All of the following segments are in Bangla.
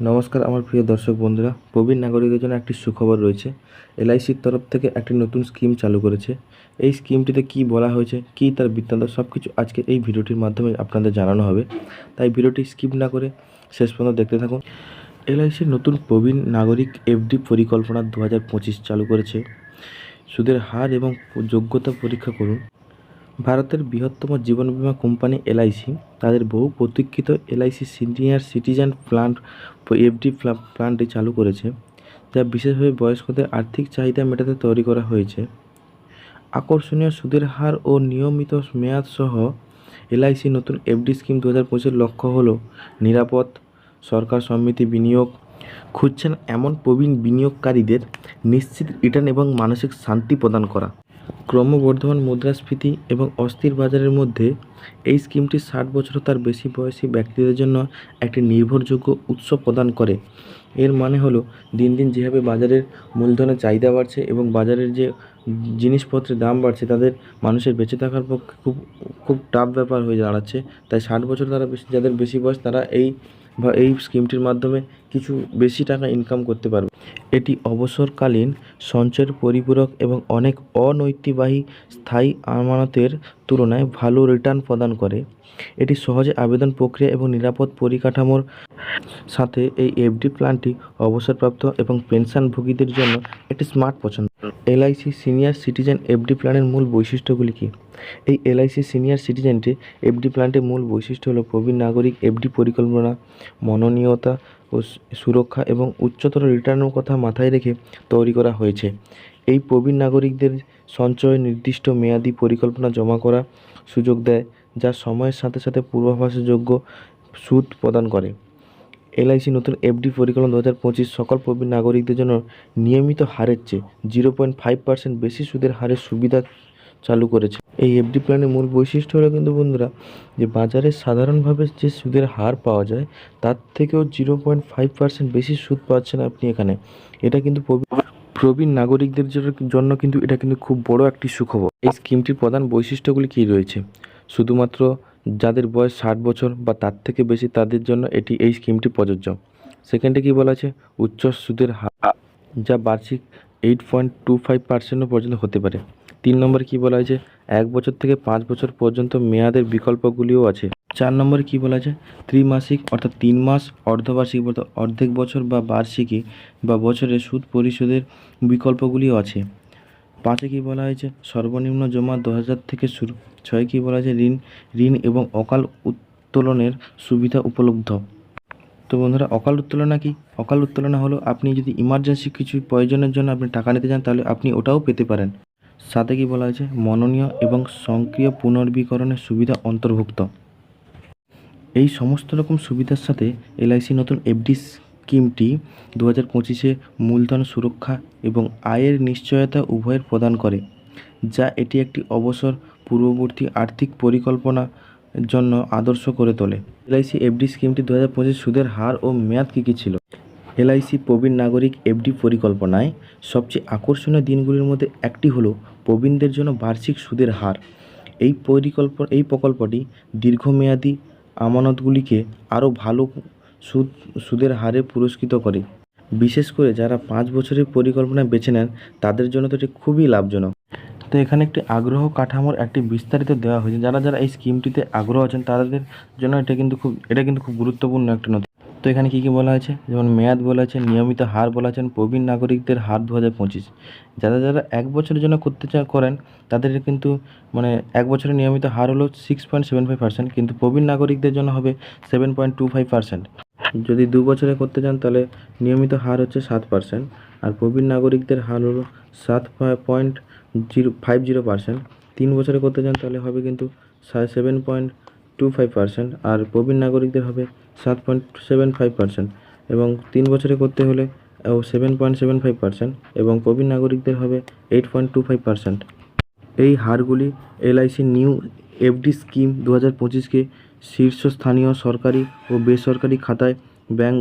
নমস্কার, আমার প্রিয় দর্শক বন্ধুরা। প্রবীণ নাগরিকের জন্য একটি সুখবর রয়েছে। এলআইসির তরফ থেকে একটি নতুন স্কিম চালু করেছে। এই স্কিমটিতে কি বলা হয়েছে, কি তার বৃত্তান্ত সব কিছু আজকে এই ভিডিওটির মাধ্যমে আপনাদের জানানো হবে। তাই ভিডিওটি স্কিপ না করে শেষ পর্যন্ত দেখতে থাকুন। এলআইসির নতুন প্রবীণ নাগরিক এফডি পরিকল্পনা দু হাজার পঁচিশ চালু করেছে। সুদের হার এবং যোগ্যতা পরীক্ষা করুন। ভারতের বৃহত্তম জীবন বীমা কোম্পানি এলআইসি। তাদের বহু প্রতীক্ষিত LIC senior citizen plan FD প্ল্যানটি চালু করেছে, যা বিশেষভাবে বয়স্কদের আর্থিক চাহিদা মেটাতে তৈরি করা হয়েছে। আকর্ষণীয় সুদের হার ও নিয়মিত মেয়াদ সহ এলআইসি নতুন এফডি স্কিম দু হাজার লক্ষ্য হল নিরাপদ, সরকার সম্মতি বিনিয়োগ, খুঁজছেন এমন প্রবীণ বিনিয়োগকারীদের নিশ্চিত রিটার্ন এবং মানসিক শান্তি প্রদান করা। ক্রমবর্ধমান মুদ্রাস্ফীতি এবং অস্থির বাজারের মধ্যে এই স্কিমটি ষাট বছর তার বেশি বয়সী ব্যক্তিদের জন্য একটি নির্ভরযোগ্য উৎস প্রদান করে। এর মানে হলো, দিন দিন যেভাবে বাজারের মূলধনের চাহিদা বাড়ছে এবং বাজারের যে জিনিসপত্রের দাম বাড়ছে, তাদের মানুষের বেঁচে থাকার পক্ষে খুব খুব টাফ ব্যাপার হয়ে দাঁড়াচ্ছে। তাই ষাট বছর তারা বেশি, যাদের বেশি বয়স, তারা এই বা এই স্কিমটির মাধ্যমে কিছু বেশি টাকা ইনকাম করতে পারবে। এটি অবসরকালীন সঞ্চয়ের পরিপূরক এবং অনেক অনৈতিবাহী স্থায়ী আমানতের তুলনায় ভালো রিটার্ন প্রদান করে। এটি সহজে আবেদন প্রক্রিয়া এবং নিরাপদ পরিকাঠামোর সাথে এই এফডি প্ল্যানটি অবসরপ্রাপ্ত এবং পেনশনভোগীদের জন্য একটি স্মার্ট পছন্দ। এলআইসি সিনিয়র সিটিজেন এফডি প্ল্যানের মূল বৈশিষ্ট্যগুলি কী? এই এলআইসি সিনিয়র সিটিজেনটি এফডি প্ল্যানটির মূল বৈশিষ্ট্য হলো প্রবীণ নাগরিক, এফডি পরিকল্পনা, মননীয়তা ও সুরক্ষা এবং উচ্চতর রিটার্নের কথা মাথায় রেখে তৈরি করা হয়েছে। এই প্রবীণ নাগরিকদের সঞ্চয় নির্দিষ্ট মেয়াদি পরিকল্পনা জমা করা সুযোগ দেয়, যা সময়ের সাথে সাথে পূর্বাভাসযোগ্য সুদ প্রদান করে। এলআইসি নতুন এফডি পরিকল্পনা দু হাজার পঁচিশ সকল প্রবীণ নাগরিকদের জন্য নিয়মিত হারের চেয়ে জিরো পয়েন্ট ফাইভ পার্সেন্ট বেশি সুদের হারের সুবিধা চালু করেছে। এই এফডি প্ল্যানের মূল বৈশিষ্ট্য হলো কিন্তু বন্ধুরা, যে বাজারে সাধারণভাবে যে সুদের হার পাওয়া যায়, তার থেকেও জিরো পয়েন্ট ফাইভ পার্সেন্ট বেশি সুদ পাচ্ছেন আপনি এখানে। এটা কিন্তু প্রবীণ নাগরিকদের জন্য কিন্তু এটা কিন্তু খুব বড় একটি সুখবর। এই স্কিমটির প্রধান বৈশিষ্ট্যগুলি কী রয়েছে? শুধুমাত্র যাদের বয়স ষাট বছর বা তার থেকে বেশি তাদের জন্য এটি এই স্কিমটি প্রযোজ্য। সেকেন্ডে কী বলা আছে? উচ্চ সুদের হার, যা বার্ষিক এইট পয়েন্ট টু ফাইভ পার্সেন্টও পর্যন্ত হতে পারে। তিন নম্বরে কী বলা হয়েছে? এক বছর থেকে পাঁচ বছর পর্যন্ত মেয়াদের বিকল্পগুলিও আছে। চার নম্বরে কী বলা আছে ত্রিমাসিক অর্থাৎ তিন মাস, অর্ধবার্ষিক বলতে অর্ধেক বছর বা বার্ষিকী বা বছরে সুদ পরিশোধের বিকল্পগুলিও আছে। পাঁচে কি বলা হয়েছে? সর্বনিম্ন জমা দু হাজার থেকে শুরু। ছয় কী বলা হয়েছে? ঋণ ঋণ এবং অকাল উত্তোলনের সুবিধা উপলব্ধ। তো বন্ধুরা, অকাল উত্তোলনা কি? অকাল উত্তোলনা হলো আপনি যদি ইমার্জেন্সি কিছু প্রয়োজনের জন্য আপনি টাকা নিতে চান, তাহলে আপনি ওটাও পেতে পারেন। সাথে কি বলা হয়েছে? মননীয় এবং সক্রিয় পুনর্বীকরণের সুবিধা অন্তর্ভুক্ত। এই সমস্ত রকম সুবিধার সাথে এলআইসি নতুন এফডি স্কিমটি দু হাজার পঁচিশে মূলধন সুরক্ষা এবং আয়ের নিশ্চয়তা উভয়ের প্রদান করে, যা এটি একটি অবসর, পূর্ববর্তী আর্থিক পরিকল্পনা জন্য আদর্শ করে তোলে। এলআইসি এফডি স্কিমটি দু হাজার পঁচিশ সুদের হার ও মেয়াদ কী কী ছিল? এলআইসি প্রবীণ নাগরিক এফডি পরিকল্পনায় সবচেয়ে আকর্ষণীয় দিনগুলির মধ্যে একটি হলো প্রবীণদের জন্য বার্ষিক সুদের হার। এই পরিকল্প, এই প্রকল্পটি দীর্ঘমেয়াদী আমানতগুলিকে আরও ভালো সুদ, সুদের হারে পুরস্কৃত করে। বিশেষ করে যারা পাঁচ বছরের পরিকল্পনা বেছে নেন, তাদের জন্য তো এটি খুবই লাভজনক। তো এখানে একটি আগ্রহ কাঠামোর একটি বিস্তারিত দেওয়া হয়েছে। যারা যারা এই স্কিমটিতে আগ্রহ আছেন, তাদের জন্য এটা কিন্তু খুব, এটা কিন্তু খুব গুরুত্বপূর্ণ একটি নথি। তো এখানে কী কী বলা আছে? যেমন মেয়াদ বলা আছে, নিয়মিত হার বলা আছেন প্রবীণ নাগরিকদের হার দু হাজার পঁচিশ। যারা যারা এক বছরের জন্য করতে চা করেন, তাদের কিন্তু মানে এক বছরের নিয়মিত হার হলো six point seven five percent কিন্তু প্রবীণ নাগরিকদের জন্য হবে seven point two five percent যদি দু বছরে করতে চান, তাহলে নিয়মিত হার হচ্ছে সাত পার্সেন্ট আর প্রবীণ নাগরিকদের হার হলো সাত point zero five zero percent তিন বছরে করতে চান, তাহলে হবে কিন্তু seven point two five percent আর প্রবীণ নাগরিকদের হবে সাত পয়েন্ট সেভেন ফাইভ পার্সেন্ট এবং তিন বছরে করতে হলে seven point seven five percent এবং প্রবীণ নাগরিকদের হবে eight point two five percent এই হারগুলি এলআইসি নিউ এফডি স্কিম দু হাজার পঁচিশকে শীর্ষস্থানীয় সরকারি ও বেসরকারি খাতায় ব্যাংক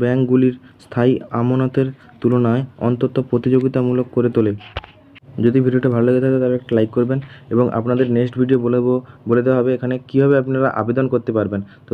ব্যাংকগুলির স্থায়ী আমানতের তুলনায় অন্তত প্রতিযোগিতামূলক করে তোলে। যদি ভিডিওটা ভালো লেগে থাকে তাহলে একটা লাইক করবেন এবং আপনাদের নেক্সট ভিডিও বলে বলে দেওয়া হবে এখানে কীভাবে আপনারা আবেদন করতে পারবেন। তো